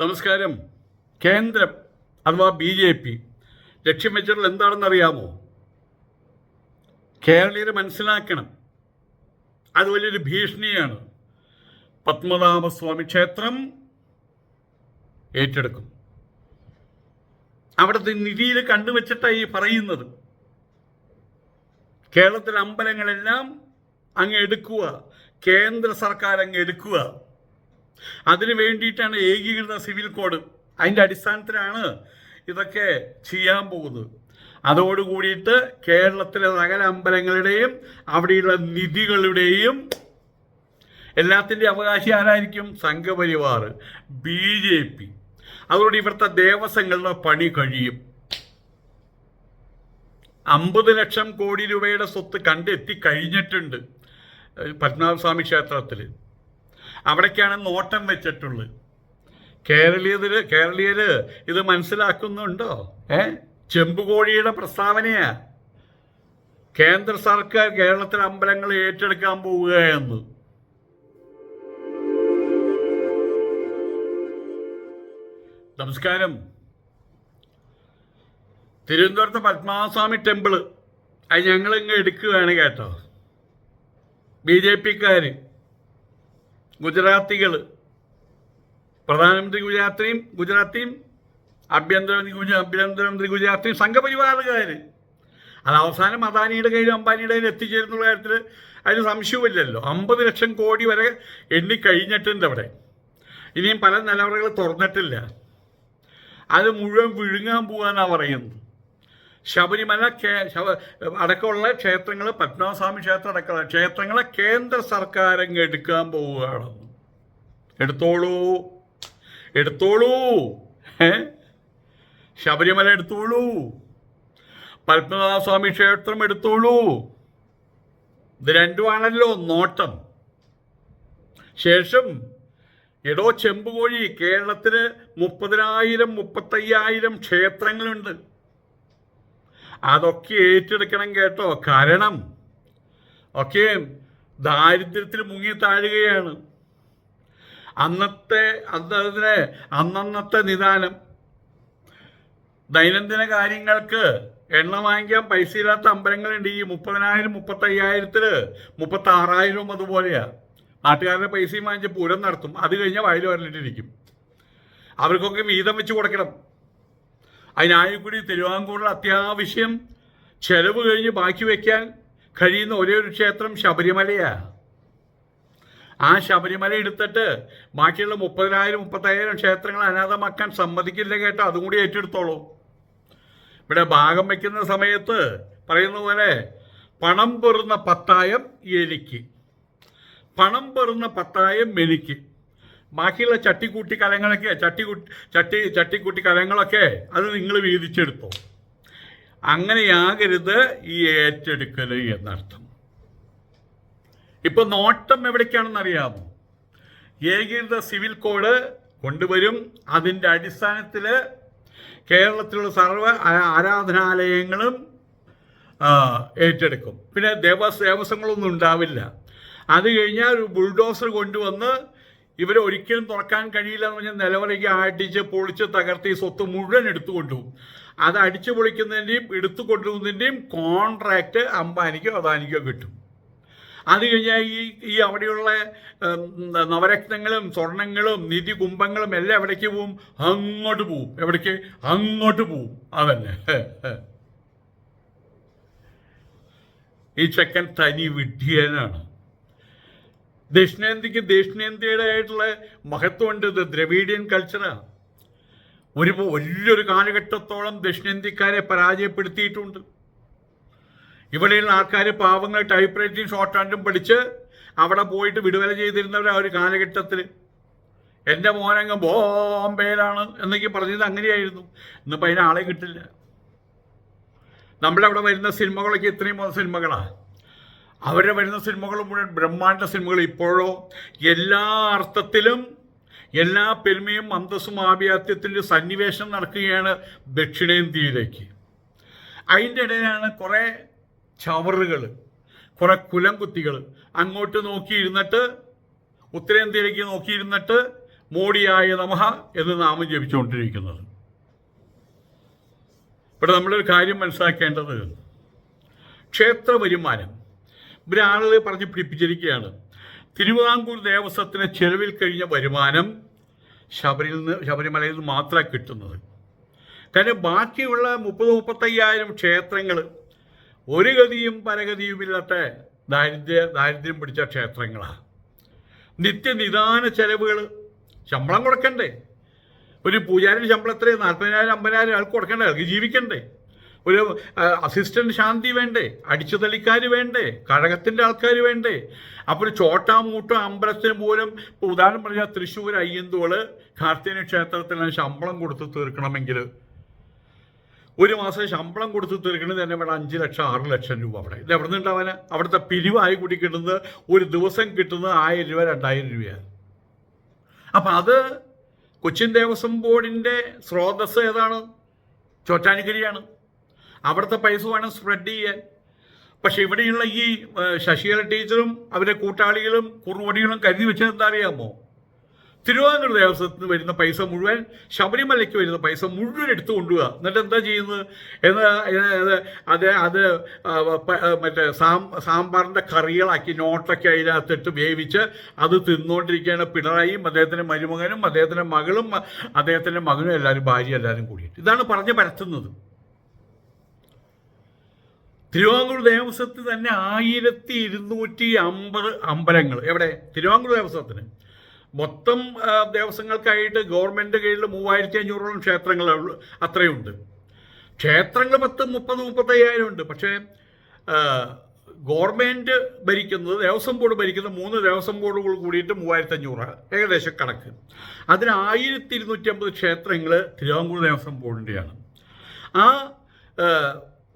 നമസ്കാരം. കേന്ദ്രം അഥവാ ബി ജെ പി ലക്ഷ്യം വെച്ചിട്ടുള്ള എന്താണെന്ന് അറിയാമോ കേരളീയരെ മനസ്സിലാക്കണം. അത് വലിയൊരു ഭീഷണിയാണ്. പത്മനാഭസ്വാമി ക്ഷേത്രം ഏറ്റെടുക്കും. അവിടുത്തെ നിധിയിൽ കണ്ടുവച്ചിട്ടാണ് ഈ പറയുന്നത്. കേരളത്തിലെ അമ്പലങ്ങളെല്ലാം അങ്ങ് എടുക്കുക. കേന്ദ്ര സർക്കാർ അങ്ങ് എടുക്കുക. അതിനു വേണ്ടിയിട്ടാണ് ഏകീകൃത സിവിൽ കോഡ്. അതിന്റെ അടിസ്ഥാനത്തിലാണ് ഇതൊക്കെ ചെയ്യാൻ പോകുന്നത്. അതോടുകൂടിയിട്ട് കേരളത്തിലെ നഗര അമ്പലങ്ങളുടെയും അവിടെയുള്ള നിധികളുടെയും എല്ലാത്തിന്റെ അവകാശി ആരായിരിക്കും? Sangh Parivar B J P. അതുകൊണ്ട് ഇവിടുത്തെ ദേവസ്വങ്ങളുടെ പണി കഴിയും. അമ്പത് ലക്ഷം കോടി രൂപയുടെ സ്വത്ത് കണ്ടെത്തി കഴിഞ്ഞിട്ടുണ്ട്. പത്മനാഭസ്വാമി ക്ഷേത്രത്തിൽ അവിടേക്കാണ് നോട്ടം വെച്ചിട്ടുള്ളത്. കേരളീയതിൽ കേരളീയർ ഇത് മനസ്സിലാക്കുന്നുണ്ടോ? ഏ? ചെമ്പുകോഴിയുടെ പ്രസ്താവനയാ. കേന്ദ്ര സർക്കാർ കേരളത്തിലെ അമ്പലങ്ങൾ ഏറ്റെടുക്കാൻ പോവുകയെന്ന് നമസ്കാരം. തിരുവനന്തപുരത്ത് പത്മനാഭസ്വാമി ടെമ്പിൾ. അത് ഞങ്ങളിങ്ങ് എടുക്കുകയാണ് കേട്ടോ. ബി ജെ പിക്കാർ ഗുജറാത്തികൾ. പ്രധാനമന്ത്രി ഗുജറാത്തിയും ഗുജറാത്തിയും ആഭ്യന്തരമന്ത്രി ആഭ്യന്തരമന്ത്രി ഗുജറാത്തിയും സംഘപരിവാറുകാർ അത് അവസാനം അദാനിയുടെ കയ്യിലും അംബാനിയുടെ കയ്യിൽ എത്തിച്ചേരുന്ന കാര്യത്തിൽ അതിന് സംശയമില്ലല്ലോ അമ്പത് ലക്ഷം കോടി വരെ എണ്ണി കഴിഞ്ഞിട്ടുണ്ട് അവിടെ. ഇനിയും പല നിലവറകൾ തുറന്നിട്ടില്ല. അത് മുഴുവൻ വിഴുങ്ങാൻ പോകാന്നാണ് പറയുന്നത്. ശബരിമല അടക്കമുള്ള ക്ഷേത്രങ്ങൾ പത്മനാഭസ്വാമി ക്ഷേത്രം അടക്കമുള്ള ക്ഷേത്രങ്ങളെ കേന്ദ്ര സർക്കാർ അങ്ങ് എടുക്കാൻ പോവുകയാണെന്ന് എടുത്തോളൂ. എടുത്തോളൂ. ശബരിമല എടുത്തോളൂ. പത്മനാഭസ്വാമി ക്ഷേത്രം എടുത്തോളൂ. ഇത് രണ്ടുമാണല്ലോ നോട്ടം. ശേഷം എടോ ചെമ്പുകോഴി കേരളത്തിന് മുപ്പതിനായിരം മുപ്പത്തയ്യായിരം ക്ഷേത്രങ്ങളുണ്ട്. അതൊക്കെ ഏറ്റെടുക്കണം കേട്ടോ. കാരണം ഒക്കെ ദാരിദ്ര്യത്തിൽ മുങ്ങി താഴുകയാണ്. അന്നത്തെ അന്നതിനെ അന്നന്നത്തെ നിദാനം. ദൈനംദിന കാര്യങ്ങൾക്ക് എണ്ണ വാങ്ങിക്കാൻ പൈസ ഇല്ലാത്ത അമ്പലങ്ങളുണ്ട്. ഈ മുപ്പതിനായിരം മുപ്പത്തയ്യായിരത്തിൽ മുപ്പത്തി ആറായിരവും അതുപോലെയാ. നാട്ടുകാരുടെ പൈസയും വാങ്ങിച്ച് പൂരം നടത്തും. അത് കഴിഞ്ഞാൽ വയൽ വരലിട്ടിരിക്കും. അവർക്കൊക്കെ വീതം വെച്ച് കൊടുക്കണം. അതിനായിക്കൂടി തിരുവാങ്കൂറിൽ അത്യാവശ്യം ചെലവ് കഴിഞ്ഞ് ബാക്കി വയ്ക്കാൻ കഴിയുന്ന ഒരേ ഒരു ക്ഷേത്രം ശബരിമലയാണ് ആ ശബരിമല എടുത്തിട്ട് ബാക്കിയുള്ള മുപ്പതിനായിരം മുപ്പത്തയ്യായിരം ക്ഷേത്രങ്ങൾ അനാഥമാക്കാൻ സമ്മതിക്കില്ല കേട്ടോ. അതും കൂടി ഏറ്റെടുത്തോളൂ. ഇവിടെ ഭാഗം വയ്ക്കുന്ന സമയത്ത് പറയുന്ന പോലെ പണം പെറുന്ന പത്തായം എനിക്ക് പണം പെറുന്ന പത്തായം എനിക്ക് ബാക്കിയുള്ള ചട്ടിക്കൂട്ടി കലങ്ങളൊക്കെ ചട്ടിക്കുട്ടി ചട്ടി ചട്ടിക്കൂട്ടി കലങ്ങളൊക്കെ അത് നിങ്ങൾ വീതിച്ചെടുത്തോ. അങ്ങനെയാകരുത് ഈ ഏറ്റെടുക്കൽ എന്നർത്ഥം. ഇപ്പൊ നോട്ടം എവിടേക്കാണെന്ന് അറിയാമോ? ഏകീകൃത സിവിൽ കോഡ് കൊണ്ടുവരും. അതിന്റെ അടിസ്ഥാനത്തിൽ കേരളത്തിലുള്ള സർവ ആരാധനാലയങ്ങളും ഏറ്റെടുക്കും. പിന്നെ ദേവസ് ദേവസ്വങ്ങളൊന്നും ഉണ്ടാവില്ല. അത് കഴിഞ്ഞാൽ ഒരു ബുൾഡോസർ കൊണ്ടുവന്ന് ഇവരെ ഒരിക്കലും തുറക്കാൻ കഴിയില്ല എന്ന് പറഞ്ഞാൽ നിലവറയ്ക്ക് അടിച്ച് പൊളിച്ച് തകർത്ത് ഈ സ്വത്ത് മുഴുവൻ എടുത്തു കൊണ്ടുപോകും അത് അടിച്ചു പൊളിക്കുന്നതിന്റെയും എടുത്തു കൊണ്ടുപോകുന്നതിന്റെയും കോൺട്രാക്റ്റ് അംബാനിക്കോ അദാനിക്കോ കിട്ടും. അത് കഴിഞ്ഞാൽ ഈ ഈ അവിടെയുള്ള നവരത്നങ്ങളും സ്വർണങ്ങളും നിധി കുംഭങ്ങളും എല്ലാം എവിടേക്ക് പോവും? അങ്ങോട്ട് പോവും. എവിടേക്ക്? അങ്ങോട്ട് പോവും. അതന്നെ. ഈ ചെക്കൻ തനി വിഡ്ഢിയനാണ്. ദക്ഷിണേന്ത്യക്ക് ദക്ഷിണേന്ത്യയുടേതായിട്ടുള്ള മഹത്വമുണ്ട് ഇത് ദ്രവീഡിയൻ കൾച്ചറാണ് ഒരു വലിയൊരു കാലഘട്ടത്തോളം ദക്ഷിണേന്ത്യക്കാരെ പരാജയപ്പെടുത്തിയിട്ടുണ്ട്. ഇവിടെയുള്ള ആൾക്കാർ പാവങ്ങൾ ടൈപ്പ് റൈറ്റിംഗ് ഷോർട്ട് ഹാൻഡും പഠിച്ച് അവിടെ പോയിട്ട് വിടുവല ചെയ്തിരുന്നവർ ആ ഒരു കാലഘട്ടത്തിൽ എന്റെ മോനങ്ങ് ബോംബെയിലാണ് എന്നൊക്കെ പറഞ്ഞത് അങ്ങനെയായിരുന്നു. ഇന്നിപ്പോൾ അതിനാളെ കിട്ടില്ല. നമ്മുടെ അവിടെ വരുന്ന സിനിമകളൊക്കെ ഇത്രയും സിനിമകളാണ് അവരുടെ വരുന്ന സിനിമകൾ മുഴുവൻ ബ്രഹ്മാണ്ഡ സിനിമകൾ ഇപ്പോഴോ? എല്ലാ അർത്ഥത്തിലും എല്ലാ പെരുമയും അന്തസ്സും ആഭിയാത്യത്തിന്റെ സന്നിവേശം നടക്കുകയാണ് ദക്ഷിണേന്ത്യയിലേക്ക്. അതിന്റെ ഇടയിലാണ് കുറേ ചവറുകൾ കുറേ കുലംകുത്തികൾ അങ്ങോട്ട് നോക്കിയിരുന്നിട്ട് ഉത്തരേന്ത്യയിലേക്ക് നോക്കിയിരുന്നിട്ട് മോഡിയായ നമഹ എന്ന് നാമം ജപിച്ചുകൊണ്ടിരിക്കുന്നത്. ഇവിടെ നമ്മളൊരു കാര്യം മനസ്സിലാക്കേണ്ടത്. ക്ഷേത്ര വരുമാനം. ഇവിടെ ആളുകൾ പറഞ്ഞ് പിടിപ്പിച്ചിരിക്കുകയാണ്. തിരുവിതാംകൂർ ദേവസ്വത്തിന് ചെലവിൽ കഴിഞ്ഞ വരുമാനം ശബരിയിൽ നിന്ന് ശബരിമലയിൽ നിന്ന് മാത്രമാണ് കിട്ടുന്നത്. കാരണം ബാക്കിയുള്ള മുപ്പത് മുപ്പത്തയ്യായിരം ക്ഷേത്രങ്ങൾ ഒരു ഗതിയും പരഗതിയുമില്ലാത്ത ദാരിദ്ര്യ ദാരിദ്ര്യം പിടിച്ച ക്ഷേത്രങ്ങളാണ് നിത്യനിദാന ചെലവുകൾ ശമ്പളം കൊടുക്കണ്ടേ? ഒരു പൂജാരി ശമ്പളം എത്രയും? നാൽപ്പതിനായിരം അമ്പതിനായിരം ആൾക്ക് കൊടുക്കണ്ടേ? ആൾക്ക് ജീവിക്കണ്ടേ? ഒരു അസിസ്റ്റന്റ് ശാന്തി വേണ്ടേ? അടിച്ചുതള്ളിക്കാർ വേണ്ടേ? കഴകത്തിന്റെ ആൾക്കാർ വേണ്ടേ? അപ്പോൾ ചോട്ടാ മൂട്ടോ അമ്പലത്തിന് പോലും ഇപ്പോൾ ഉദാഹരണം പറഞ്ഞാൽ തൃശ്ശൂർ അയ്യന്തോൾ കാർത്തിക ക്ഷേത്രത്തിന് ശമ്പളം കൊടുത്ത് തീർക്കണമെങ്കിൽ ഒരു മാസം ശമ്പളം കൊടുത്ത് തീർക്കണത് തന്നെ വേണം അഞ്ച് ലക്ഷം ആറ് ലക്ഷം രൂപ അവിടെ. ഇത് എവിടെ നിന്നുണ്ടാവാൻ അവിടുത്തെ പിരിവായി കൂടി കിട്ടുന്നത് ഒരു ദിവസം കിട്ടുന്നത് ആയിരം രൂപ രണ്ടായിരം രൂപയാണ്. അപ്പം അത് കൊച്ചിൻ ദേവസ്വം ബോർഡിന്റെ സ്രോതസ് ഏതാണ്? ചോറ്റാനിക്കരിയാണ്. അവിടുത്തെ പൈസ വേണം സ്പ്രെഡ് ചെയ്യാൻ. പക്ഷെ ഇവിടെയുള്ള ഈ ശശികല ടീച്ചറും അവരുടെ കൂട്ടാളികളും കുറുവടികളും കരുതി വെച്ചത് എന്താ അറിയാമോ തിരുവാങ്കൂർ ദേവസ്വത്തിന് വരുന്ന പൈസ മുഴുവൻ ശബരിമലയ്ക്ക് വരുന്ന പൈസ മുഴുവൻ എടുത്തു കൊണ്ടുപോവുക എന്നിട്ട് എന്താ ചെയ്യുന്നത്? എന്ന് അത് അത് മറ്റേ സാം സാമ്പാറിന്റെ കറികളാക്കി നോട്ടൊക്കെ അതിനകത്തിട്ട് വേവിച്ച് അത് തിന്നുകൊണ്ടിരിക്കുകയാണ് പിണറായിയും അദ്ദേഹത്തിന്റെ മരുമകനും അദ്ദേഹത്തിന്റെ മകളും അദ്ദേഹത്തിന്റെ മകനും എല്ലാവരും ഭാര്യ എല്ലാവരും കൂടിയിട്ട്. ഇതാണ് പറഞ്ഞ് പരത്തുന്നത്. തിരുവാങ്കൂർ ദേവസ്വത്തിൽ തന്നെ ആയിരത്തി ഇരുന്നൂറ്റി അമ്പത് അമ്പലങ്ങൾ. എവിടെ? തിരുവാങ്കൂർ ദേവസ്വത്തിന്. മൊത്തം ദേവസ്വങ്ങൾക്കായിട്ട് ഗവൺമെന്റ് കീഴിൽ മൂവായിരത്തി അഞ്ഞൂറോളം ക്ഷേത്രങ്ങൾ അത്രയുണ്ട്. ക്ഷേത്രങ്ങൾ പത്ത് മുപ്പത് മുപ്പത്തയ്യായിരം ഉണ്ട്. പക്ഷേ ഗവൺമെന്റ് ഭരിക്കുന്നത് ദേവസ്വം ബോർഡ് ഭരിക്കുന്ന മൂന്ന് ദേവസ്വം ബോർഡുകൾ കൂടിയിട്ട് മൂവായിരത്തി അഞ്ഞൂറ് ഏകദേശം കണക്ക്. അതിന് ആയിരത്തി ഇരുന്നൂറ്റി അമ്പത് ക്ഷേത്രങ്ങൾ തിരുവാങ്കൂർ ദേവസ്വം ബോർഡിന്റെയാണ് ആ,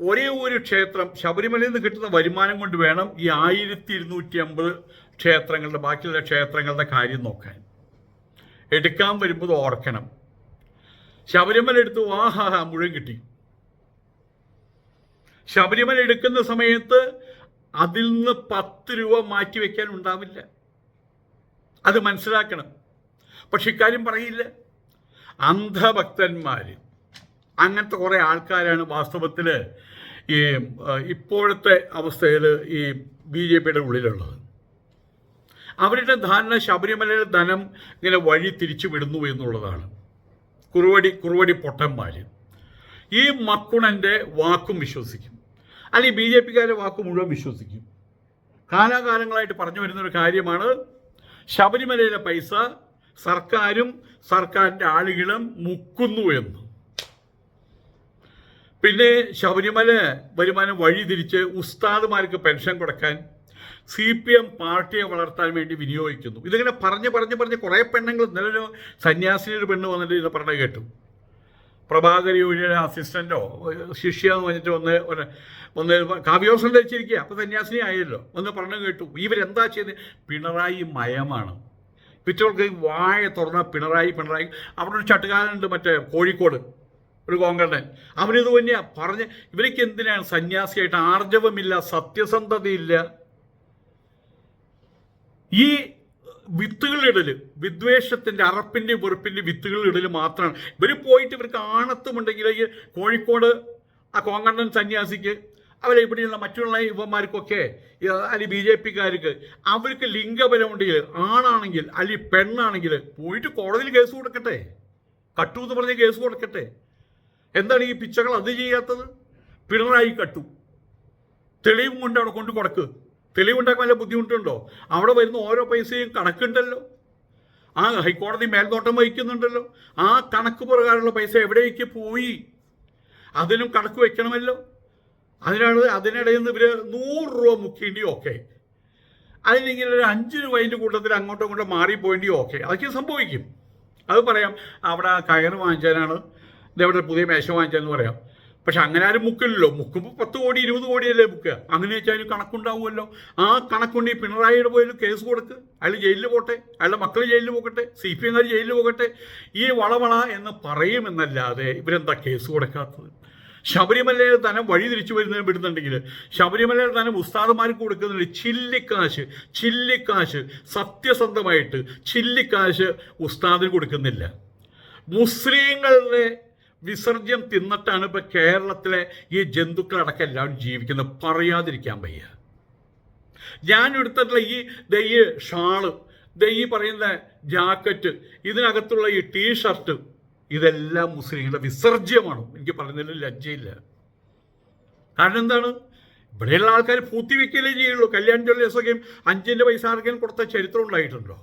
ഒരേ ഒരു ക്ഷേത്രം ശബരിമലയിൽ നിന്ന് കിട്ടുന്ന വരുമാനം കൊണ്ട് വേണം ഈ ആയിരത്തി ഇരുന്നൂറ്റി അമ്പത് ക്ഷേത്രങ്ങളുടെ ബാക്കിയുള്ള ക്ഷേത്രങ്ങളുടെ കാര്യം നോക്കാൻ. എടുക്കാൻ വരുമ്പോൾ ഓർക്കണം. ശബരിമല എടുത്തു വാഹാഹ മുഴുവൻ കിട്ടി. ശബരിമല എടുക്കുന്ന സമയത്ത് അതിൽ നിന്ന് പത്ത് രൂപ മാറ്റി വെക്കാൻ ഉണ്ടാവില്ല. അത് മനസ്സിലാക്കണം. പക്ഷെ ഇക്കാര്യം പറയില്ല. അന്ധഭക്തന്മാർ അങ്ങനത്തെ കുറേ ആൾക്കാരാണ് വാസ്തവത്തിൽ ഈ ഇപ്പോഴത്തെ അവസ്ഥയിൽ ഈ ബി ജെ പിയുടെ ഉള്ളിലുള്ളത്. അവരുടെ ധാരണ ശബരിമലയിലെ ധനം ഇങ്ങനെ വഴി തിരിച്ചു വിടുന്നു എന്നുള്ളതാണ്. കുറുവടി കുറുവടി പൊട്ടന്മാർ. ഈ മക്കുണന്റെ വാക്കും വിശ്വസിക്കും. അല്ലെങ്കിൽ ബി ജെ പിക്കാരുടെ വാക്ക് മുഴുവൻ വിശ്വസിക്കും. കാലാകാലങ്ങളായിട്ട് പറഞ്ഞു വരുന്ന ഒരു കാര്യമാണ് ശബരിമലയിലെ പൈസ സർക്കാരും സർക്കാരിന്റെ ആളുകളും മുക്കുന്നു എന്ന്. പിന്നെ ശബരിമല വരുമാനം വഴി തിരിച്ച് ഉസ്താദുമാർക്ക് പെൻഷൻ കൊടുക്കാൻ സി പി എം പാർട്ടിയെ വളർത്താൻ വേണ്ടി വിനിയോഗിക്കുന്നു. ഇതിങ്ങനെ പറഞ്ഞ് പറഞ്ഞ് പറഞ്ഞ് കുറേ പെണ്ണുങ്ങൾ ഇന്നലെ ഒരു സന്യാസിനി ഒരു പെണ്ണ് വന്നിട്ട് ഇത് പറഞ്ഞ കേട്ടു. പ്രഭാകർ യൂണിയുടെ അസിസ്റ്റന്റോ ശിഷ്യ എന്ന് പറഞ്ഞിട്ട് വന്ന് ഒരു ഒന്ന് കാവ്യോസം ധരിച്ചിരിക്കുക. അപ്പോൾ സന്യാസിനി ആയല്ലോ. ഒന്ന് പറഞ്ഞു കേട്ടു. ഇവരെന്താ ചെയ്ത് പിണറായി മയമാണ്. പിറ്റോൾക്ക് വായ തുറന്ന പിണറായി പിണറായി. അവിടെ ഒരു ചട്ടുകാലുണ്ട് മറ്റേ കോഴിക്കോട്. ഒരു കോങ്കണ്ണൻ അവനിത് തന്നെയാ. പറഞ്ഞ് ഇവർക്ക് എന്തിനാണ്? സന്യാസിയായിട്ട് ആർജവമില്ല സത്യസന്ധതയില്ല. ഈ വിത്തുകളിടൽ വിദ്വേഷത്തിന്റെ അറപ്പിന്റെ വെറുപ്പിന്റെ വിത്തുകളിടൽ മാത്രമാണ്. ഇവർ പോയിട്ട് ഇവർക്ക് ആണത്തുമുണ്ടെങ്കിൽ കോഴിക്കോട് ആ കോങ്കണ്ണൻ സന്യാസിക്ക് അവരെ ഇവിടെയുള്ള മറ്റുള്ള യുവന്മാർക്കൊക്കെ അല്ലെങ്കിൽ ബി ജെ പിക്കാർക്ക് അവർക്ക് ലിംഗബലമുണ്ടെങ്കിൽ ആണാണെങ്കിൽ അല്ലെങ്കിൽ പെണ്ണാണെങ്കിൽ പോയിട്ട് കോടതിയിൽ കേസ് കൊടുക്കട്ടെ. കട്ടു എന്ന് പറഞ്ഞ് കേസ് കൊടുക്കട്ടെ. എന്താണ് ഈ പിച്ചകൾ അത് ചെയ്യാത്തത്? പിണറായി കട്ടു. തെളിവും കൊണ്ട് അവിടെ കൊണ്ട് കൊടുക്ക്. തെളിവുണ്ടാക്കാൻ വല്ല ബുദ്ധിമുട്ടുണ്ടോ? അവിടെ വരുന്ന ഓരോ പൈസയും കണക്കുണ്ടല്ലോ. ആ ഹൈക്കോടതി മേൽനോട്ടം വഹിക്കുന്നുണ്ടല്ലോ. ആ കണക്ക് പ്രകാരമുള്ള പൈസ എവിടേക്ക് പോയി? അതിനും കണക്ക് വെക്കണമല്ലോ. അതിനാണ് അതിനിടയിൽ നിന്ന് ഇവർ നൂറ് രൂപ മുക്കേണ്ടി ഓക്കെ. അതിനിങ്ങനെ ഒരു അഞ്ച് രൂപ അതിന്റെ കൂട്ടത്തിൽ അങ്ങോട്ടും ഇങ്ങോട്ടും മാറിപ്പോയേണ്ടി ഓക്കെ. അതൊക്കെ സംഭവിക്കും. അത് പറയാം അവിടെ കയറ് വാങ്ങിച്ചാലാണ് ഇതവിടെ പുതിയ മേശ വാങ്ങിച്ചാന്ന് പറയാം. പക്ഷെ അങ്ങനെ ആരും മുക്കില്ലല്ലോ. മുക്കുമ്പോൾ പത്ത് കോടി ഇരുപത് കോടിയല്ലേ മുക്കുക. അങ്ങനെ വെച്ചാൽ അതിന് കണക്കുണ്ടാവുമല്ലോ. ആ കണക്കുണ്ട് പിണറായിയുടെ പോയാലും കേസ് കൊടുക്ക്. അയാൾ ജയിലിൽ പോട്ടെ. അയാളുടെ മക്കൾ ജയിലിൽ പോകട്ടെ. സി പി എംകാർ ജയിലിൽ പോകട്ടെ. ഈ വളവള എന്ന് പറയുമെന്നല്ലാതെ ഇവരെന്താ കേസ് കൊടുക്കാത്തത്? ശബരിമലയിൽ ധനം വഴി തിരിച്ചു വരുന്നതിന് വിടുന്നുണ്ടെങ്കിൽ ശബരിമലയിൽ ധനം ഉസ്താദുമാർക്ക് കൊടുക്കുന്നുണ്ട് ചില്ലിക്കാശ് ചില്ലിക്കാശ്. സത്യസന്ധമായിട്ട് ചില്ലിക്കാശ് ഉസ്താദിന് കൊടുക്കുന്നില്ല. മുസ്ലിങ്ങളുടെ വിസർജ്യം തിന്നിട്ടാണ് ഇപ്പൊ കേരളത്തിലെ ഈ ജന്തുക്കളടക്കം എല്ലാവരും ജീവിക്കുന്നത്. പറയാതിരിക്കാൻ വയ്യ. ഞാൻ എടുത്തിട്ടുള്ള ഈ ഈ ഷാൾ ഈ പറയുന്ന ജാക്കറ്റ് ഇതിനകത്തുള്ള ഈ ടീഷർട്ട് ഇതെല്ലാം മുസ്ലിങ്ങളുടെ വിസർജ്യമാണ്. എനിക്ക് പറയുന്നതിൽ ലജ്ജയില്ല. കാരണം എന്താണ്? ഇവിടെയുള്ള ആൾക്കാർ പൂത്തി വെക്കുകയല്ലേ ചെയ്യുള്ളൂ. കല്യാൺ ജ്വല്ലേഴ്സൊക്കെയും അഞ്ചിന്റെ പൈസ ആർക്കെങ്കിലും കൊടുത്ത ചരിത്രം ഉണ്ടായിട്ടുണ്ടോ?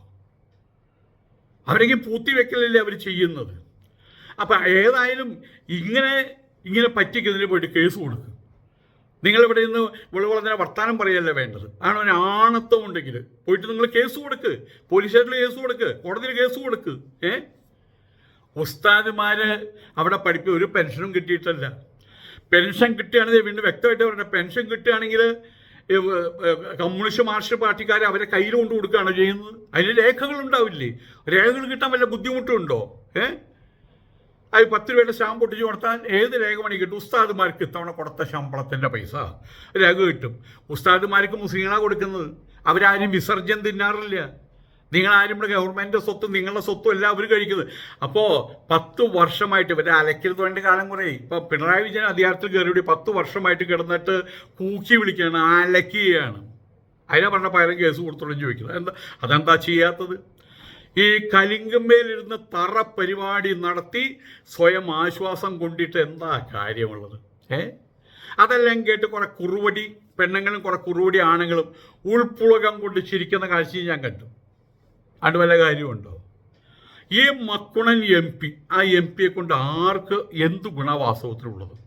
അവരെങ്കിലും പൂത്തി വെക്കലല്ലേ അവർ ചെയ്യുന്നത്? അപ്പം ഏതായാലും ഇങ്ങനെ ഇങ്ങനെ പറ്റിക്കുന്നതിന് പോയിട്ട് കേസ് കൊടുക്കും. നിങ്ങൾ ഇവിടെ നിന്ന് വിളവളഞ്ഞ വർത്താനം പറയല്ലേ വേണ്ടത്? ആണ് ഒരു ആണത്വം ഉണ്ടെങ്കിൽ പോയിട്ട് നിങ്ങൾ കേസ് കൊടുക്ക്. പോലീസ് സ്റ്റേഷനിൽ കേസ് കൊടുക്ക്. കോടതിയിൽ കേസ് കൊടുക്ക്. ഏ? ഉസ്താദിമാര് അവിടെ പഠിപ്പി ഒരു പെൻഷനും കിട്ടിയിട്ടല്ല. പെൻഷൻ കിട്ടുകയാണെങ്കിൽ വീണ്ടും വ്യക്തമായിട്ട് പറഞ്ഞ പെൻഷൻ കിട്ടുകയാണെങ്കിൽ കമ്മ്യൂണിസ്റ്റ് മാർക്സിസ്റ്റ് പാർട്ടിക്കാരെ അവരെ കയ്യിൽ കൊണ്ട് കൊടുക്കുകയാണ് ചെയ്യുന്നത്? അതിന് രേഖകൾ ഉണ്ടാവില്ലേ രേഖകൾ കിട്ടാൻ വല്ല ബുദ്ധിമുട്ടുണ്ടോ? ഏ? അത് പത്ത് രൂപയുടെ സ്റ്റാമ്പ് പൊട്ടിച്ച് കൊടുത്താൽ ഏത് രേഖ പണി കിട്ടും? ഉസ്താദുമാർക്ക് ഇത്തവണ കൊടുത്ത ശമ്പളത്തിന്റെ പൈസ രേഖ കിട്ടും. ഉസ്താദുമാർക്ക് മുസ്ലിങ്ങളാണ് കൊടുക്കുന്നത്. അവരാരും വിസർജ്യം തിന്നാറില്ല. നിങ്ങളാരും ഇവിടെ ഗവൺമെന്റിന്റെ സ്വത്തും നിങ്ങളുടെ സ്വത്തും എല്ലാം അവർ കഴിക്കുന്നത്. അപ്പോൾ പത്ത് വർഷമായിട്ട് ഇവരെ അലക്കരുത് വേണ്ട കാലം കുറേ. ഇപ്പോൾ പിണറായി വിജയൻ അധികാരത്തിൽ കയറിയോടി പത്ത് വർഷമായിട്ട് കിടന്നിട്ട് കൂക്കി വിളിക്കുകയാണ് അലക്കുകയാണ്. അതിനെ പറഞ്ഞ പകരം കേസ് കൊടുത്തോളം ചോദിക്കുന്നത്. എന്താ അതെന്താ ചെയ്യാത്തത്? ഈ കലിങ്കമ്മേലിരുന്ന് തറ പരിപാടി നടത്തി സ്വയം ആശ്വാസം കൊണ്ടിട്ട് എന്താ കാര്യമുള്ളത്? ഏ? അതെല്ലാം കേട്ട് കുറെ കുറുവടി പെണ്ണുങ്ങളും കുറെ കുറുവടി ആണുങ്ങളും ഉൾപ്പുളകം കൊണ്ട് ചിരിക്കുന്ന കാഴ്ചയും ഞാൻ കണ്ടു. അത് വല്ല കാര്യമുണ്ടോ? ഈ മക്കുണൻ എം പി ആ എം പിയെ കൊണ്ട് ആർക്ക് എന്ത് ഗുണവാസ്തവത്തിലുള്ളത്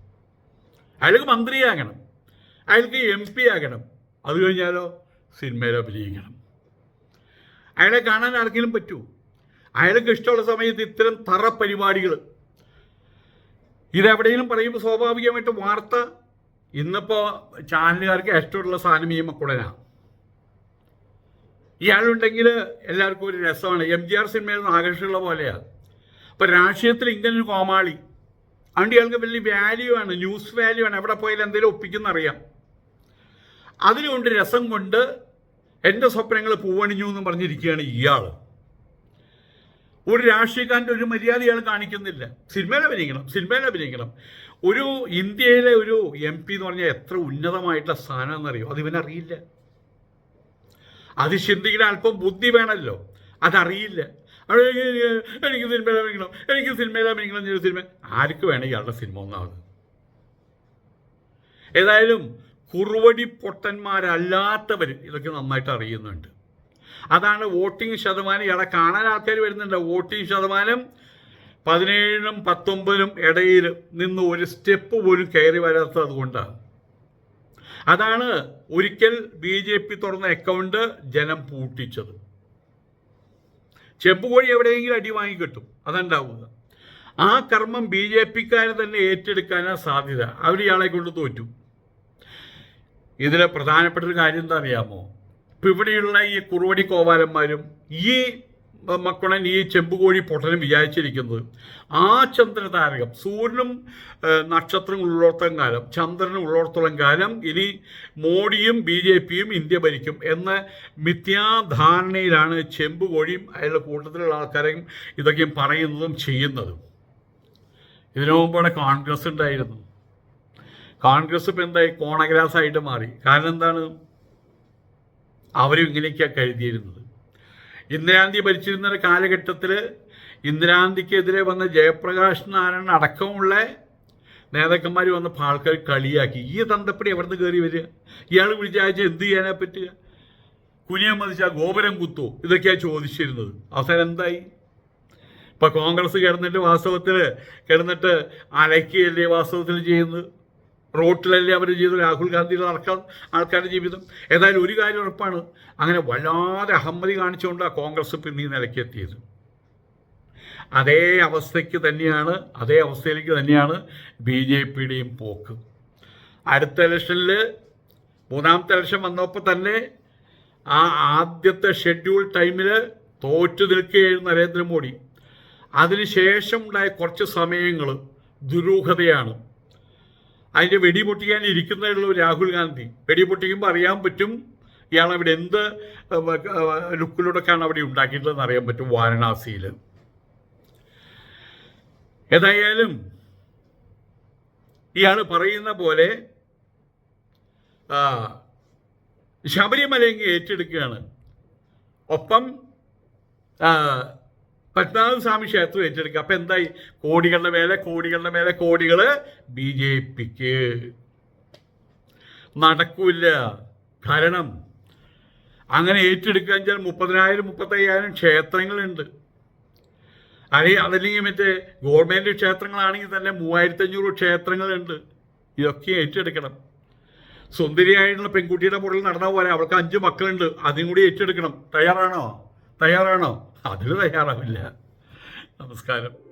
അയാൾക്ക് മന്ത്രിയാകണം. അയാൾക്ക് എം പി ആകണം. അത് കഴിഞ്ഞാലോ സിനിമയിൽ അഭിനയിക്കണം. അയാളെ കാണാൻ ആർക്കെങ്കിലും പറ്റുമോ അയാൾക്ക് ഇഷ്ടമുള്ള സമയത്ത് ഇത്തരം തറ പരിപാടികൾ ഇതെവിടെയെങ്കിലും പറയുമ്പോൾ സ്വാഭാവികമായിട്ട് വാർത്ത ഇന്നിപ്പോൾ ചാനലുകാർക്ക് ഇഷ്ടമുള്ള സാധനം ഈ മക്കുടനാണ് ഇയാളുണ്ടെങ്കിൽ എല്ലാവർക്കും ഒരു രസമാണ്. എം ജി ആർ സിനിമയിൽ നിന്ന് ആകർഷമുള്ള പോലെയാണ് അപ്പോൾ രാഷ്ട്രീയത്തിൽ ഇങ്ങനെ ഒരു കോമാളി. അതുകൊണ്ട് ഇയാൾക്ക് വലിയ വാല്യൂ ആണ് ന്യൂസ് വാല്യൂ ആണ്. എവിടെ പോയാലും എന്തെങ്കിലും ഒപ്പിക്കുന്നറിയാം അതിനുകൊണ്ട് രസം കൊണ്ട് എന്റെ സ്വപ്നങ്ങൾ പൂവണിഞ്ഞു എന്ന് പറഞ്ഞിരിക്കുകയാണ് ഇയാൾ ഒരു രാഷ്ട്രീയക്കാരന്റെ ഒരു മര്യാദ ഇയാൾ കാണിക്കുന്നില്ല. സിനിമയിൽ അഭിനയിക്കണം സിനിമയിൽ അഭിനയിക്കണം. ഒരു ഇന്ത്യയിലെ ഒരു എം പി എന്ന് പറഞ്ഞാൽ എത്ര ഉന്നതമായിട്ടുള്ള സ്ഥാനം എന്നറിയോ അത് ഇവനറിയില്ല അത് ചിന്തിക്കുന്ന അല്പം ബുദ്ധി വേണമല്ലോ. അതറിയില്ല. എനിക്ക് സിനിമയിൽ അഭിനയിക്കണം എനിക്ക് സിനിമയിൽ അഭിനയിക്കണം സിനിമ. ആർക്ക് വേണം ഇയാളുടെ സിനിമ ഒന്നാമത്? ഏതായാലും കുറുവടി പൊട്ടന്മാരല്ലാത്തവർ ഇതൊക്കെ നന്നായിട്ട് അറിയുന്നുണ്ട്. അതാണ് വോട്ടിംഗ് ശതമാനം. ഇയാളെ കാണാൻ ആൾക്കാർ വരുന്നുണ്ട്. വോട്ടിംഗ് ശതമാനം പതിനേഴിനും പത്തൊമ്പതിനും ഇടയിൽ നിന്ന് ഒരു സ്റ്റെപ്പ് പോലും കയറി വരാത്തത് കൊണ്ടാണ്. അതാണ് ഒരിക്കൽ ബി ജെ പി തുറന്ന അക്കൗണ്ട് ജനം പൂട്ടിച്ചത്. ചെമ്പുകോഴി എവിടെയെങ്കിലും അടി വാങ്ങിക്കിട്ടും. അതുണ്ടാവുക ആ കർമ്മം ബി ജെ പിക്കാർ തന്നെ ഏറ്റെടുക്കാനാണ് സാധ്യത. അവർ ഇയാളെ കൊണ്ട് തോറ്റു. ഇതിലെ പ്രധാനപ്പെട്ട ഒരു കാര്യം എന്താ അറിയാമോ ഇപ്പം ഇവിടെയുള്ള ഈ കുറുവടി കോവാലന്മാരും ഈ മക്കളൻ ഈ ചെമ്പുകോഴി പൊട്ടനും വിചാരിച്ചിരിക്കുന്നത് ആ ചന്ദ്രതാരകം സൂര്യനും നക്ഷത്രം ഉള്ളോടത്തോളം കാലം ചന്ദ്രനും ഉള്ളോടത്തോളം കാലം ഇനി മോഡിയും ബി ജെ പിയും ഇന്ത്യ ഭരിക്കും എന്ന മിഥ്യാധാരണയിലാണ് ചെമ്പുകോഴിയും അയാളുടെ കൂട്ടത്തിലുള്ള ആൾക്കാരെയും ഇതൊക്കെയും പറയുന്നതും ചെയ്യുന്നതും. ഇതിനു മുമ്പ് ഇവിടെ കോൺഗ്രസ് ഉണ്ടായിരുന്നു. കോൺഗ്രസ് ഇപ്പം എന്തായി? കോണഗ്രാസ് ആയിട്ട് മാറി. കാരണം എന്താണ്? അവരും ഇങ്ങനെയൊക്കെയാണ് കരുതിയിരുന്നത്. ഇന്ദിരാഗാന്ധി ഭരിച്ചിരുന്ന ഒരു കാലഘട്ടത്തിൽ ഇന്ദിരാഗാന്ധിക്കെതിരെ വന്ന ജയപ്രകാശ് നാരായണൻ അടക്കമുള്ള നേതാക്കന്മാർ വന്നപ്പോൾ ആൾക്കാർ കളിയാക്കി. ഈ തന്തപ്പടി എവിടെ നിന്ന് കയറി വരിക ഇയാൾ വിളിച്ചാഴ്ച എന്ത് ചെയ്യാനാ പറ്റുക? കുനിയം മതിച്ച ഗോപുരം കുത്തോ? ഇതൊക്കെയാണ് ചോദിച്ചിരുന്നത്. അവസാനം എന്തായി? ഇപ്പൊ കോൺഗ്രസ് കിടന്നിട്ട് വാസ്തവത്തിൽ കിടന്നിട്ട് അലക്കിയല്ലേ വാസ്തവത്തിൽ ചെയ്യുന്നത്? റോട്ടിലല്ലേ അവർ ചെയ്തു രാഹുൽ ഗാന്ധിയുടെ നടക്കാൻ ആൾക്കാരുടെ ജീവിതം. ഏതായാലും ഒരു കാര്യം ഉറപ്പാണ്. അങ്ങനെ വല്ലാതെ അഹമ്മതി കാണിച്ചുകൊണ്ടാണ് കോൺഗ്രസ് പിന്നെ നിലയ്ക്കെത്തിയത്. അതേ അവസ്ഥയ്ക്ക് തന്നെയാണ് അതേ അവസ്ഥയിലേക്ക് തന്നെയാണ് ബി ജെ പിയുടെയും പോക്ക്. അടുത്ത ഇലക്ഷനിൽ മൂന്നാമത്തെ ഇലക്ഷൻ വന്നപ്പോൾ തന്നെ ആ ആദ്യത്തെ ഷെഡ്യൂൾ ടൈമിൽ തോറ്റു നിൽക്കുകയായിരുന്നു നരേന്ദ്രമോദി. അതിനുശേഷം ഉണ്ടായ കുറച്ച് സമയങ്ങൾ ദുരൂഹതയാണ്. അതിന്റെ വെടി പൊട്ടിക്കാൻ ഉള്ളൂ രാഹുൽ ഗാന്ധി. വെടി പൊട്ടിക്കുമ്പോൾ അറിയാൻ പറ്റും ഇയാൾ അവിടെ എന്ത് ലുക്കിലൂടെയൊക്കെയാണ് അവിടെ ഉണ്ടാക്കിയിട്ടുള്ളതെന്ന് അറിയാൻ പറ്റും വാരണാസിയിൽ. ഏതായാലും ഇയാൾ പറയുന്ന പോലെ ആ, ശബരിമലയെങ്കിൽ ഏറ്റെടുക്കുകയാണ്. ഒപ്പം പത്മനാഭ സ്വാമി ക്ഷേത്രം ഏറ്റെടുക്കുക. അപ്പം എന്തായി? കോടികളുടെ മേലെ കോടികളുടെ മേലെ കോടികൾ ബി ജെ പിക്ക്. നടക്കൂല കാരണം അങ്ങനെ ഏറ്റെടുക്കുക വെച്ചാൽ മുപ്പതിനായിരം മുപ്പത്തയ്യായിരം ക്ഷേത്രങ്ങളുണ്ട്. അല്ലെ അതല്ലെങ്കിൽ മറ്റേ ഗവൺമെന്റ് ക്ഷേത്രങ്ങളാണെങ്കിൽ തന്നെ മൂവായിരത്തി അഞ്ഞൂറ് ക്ഷേത്രങ്ങളുണ്ട്. ഇതൊക്കെ ഏറ്റെടുക്കണം. സുന്ദരിയായിട്ടുള്ള പെൺകുട്ടിയുടെ പുറകിൽ നടന്നാൽ പോലെ അവൾക്ക് അഞ്ച് മക്കളുണ്ട്. അതും കൂടി ഏറ്റെടുക്കണം. തയ്യാറാണോ? തയ്യാറാണോ? അതിന് തയ്യാറാവില്ല. നമസ്കാരം.